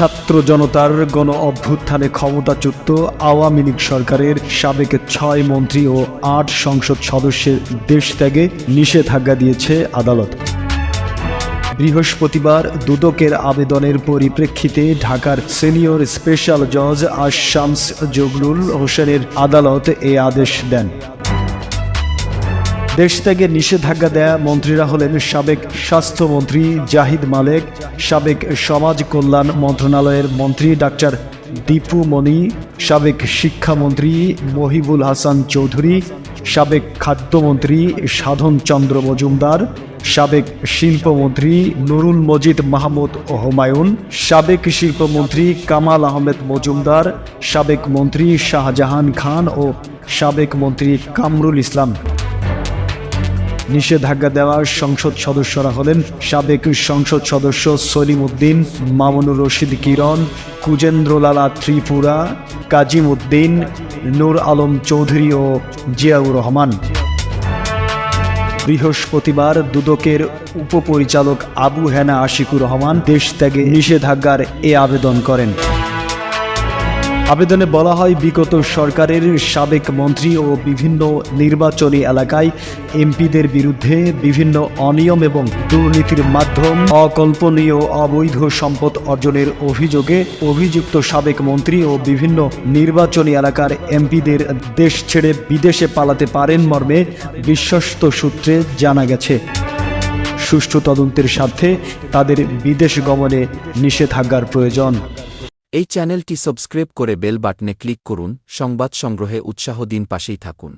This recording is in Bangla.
ছাত্র জনতার গণ অভ্যুত্থানে ক্ষমতাচ্যুত আওয়ামী লীগ সরকারের সাবেক ছয় মন্ত্রী ও আট সংসদ সদস্যের দেশ ত্যাগে নিষেধাজ্ঞা দিয়েছে আদালত। বৃহস্পতিবার দুদকের আবেদনের পরিপ্রেক্ষিতে ঢাকার সিনিয়র স্পেশাল জজ আশামস জগলুল হোসেনের আদালত এ আদেশ দেন। দেশ থেকে নিষেধাজ্ঞা দেয়া মন্ত্রীরা হলেন সাবেক স্বাস্থ্যমন্ত্রী জাহিদ মালেক, সাবেক সমাজ কল্যাণ মন্ত্রণালয়ের মন্ত্রী ডাক্তার দীপু মণি সাবেক শিক্ষামন্ত্রী মহিবুল হাসান চৌধুরী, সাবেক খাদ্যমন্ত্রী সাধন চন্দ্র মজুমদার, সাবেক শিল্পমন্ত্রী নুরুল মজিদ মাহমুদ হুমায়ুন, সাবেক শিল্পমন্ত্রী কামাল আহমেদ মজুমদার, সাবেক মন্ত্রী শাহজাহান খান ও সাবেক মন্ত্রী কামরুল ইসলাম। নিষেধাজ্ঞা দেওয়া সংসদ সদস্যরা হলেন সাবেক সংসদ সদস্য সলিম উদ্দিন মামুনুর রশিদ কিরণ, কুজেন্দ্রলালা ত্রিপুরা কাজিম উদ্দিন নূর আলম চৌধুরী ও জিয়াউর রহমান। বৃহস্পতিবার দুদকের উপপরিচালক আবু হেনা আশিকুর রহমান দেশ ত্যাগে নিষেধাজ্ঞার এ আবেদন করেন। আবেদনে বলা হয়, বিগত সরকারের সাবেক মন্ত্রী ও বিভিন্ন নির্বাচনী এলাকায় এমপিদের বিরুদ্ধে বিভিন্ন অনিয়ম এবং দুর্নীতির মাধ্যম অকল্পনীয় অবৈধ সম্পদ অর্জনের অভিযোগে অভিযুক্ত সাবেক মন্ত্রী ও বিভিন্ন নির্বাচনী এলাকার এমপিদের দেশ ছেড়ে বিদেশে পালাতে পারেন মর্মে বিশ্বস্ত সূত্রে জানা গেছে। সুষ্ঠু তদন্তের স্বার্থে তাদের বিদেশ গমনে নিষেধাজ্ঞার প্রয়োজন। এই চ্যানেলটি সাবস্ক্রাইব করে বেল বাটনে ক্লিক করুন সংবাদ সংগ্রহে উৎসাহ দিন পাশেই থাকুন।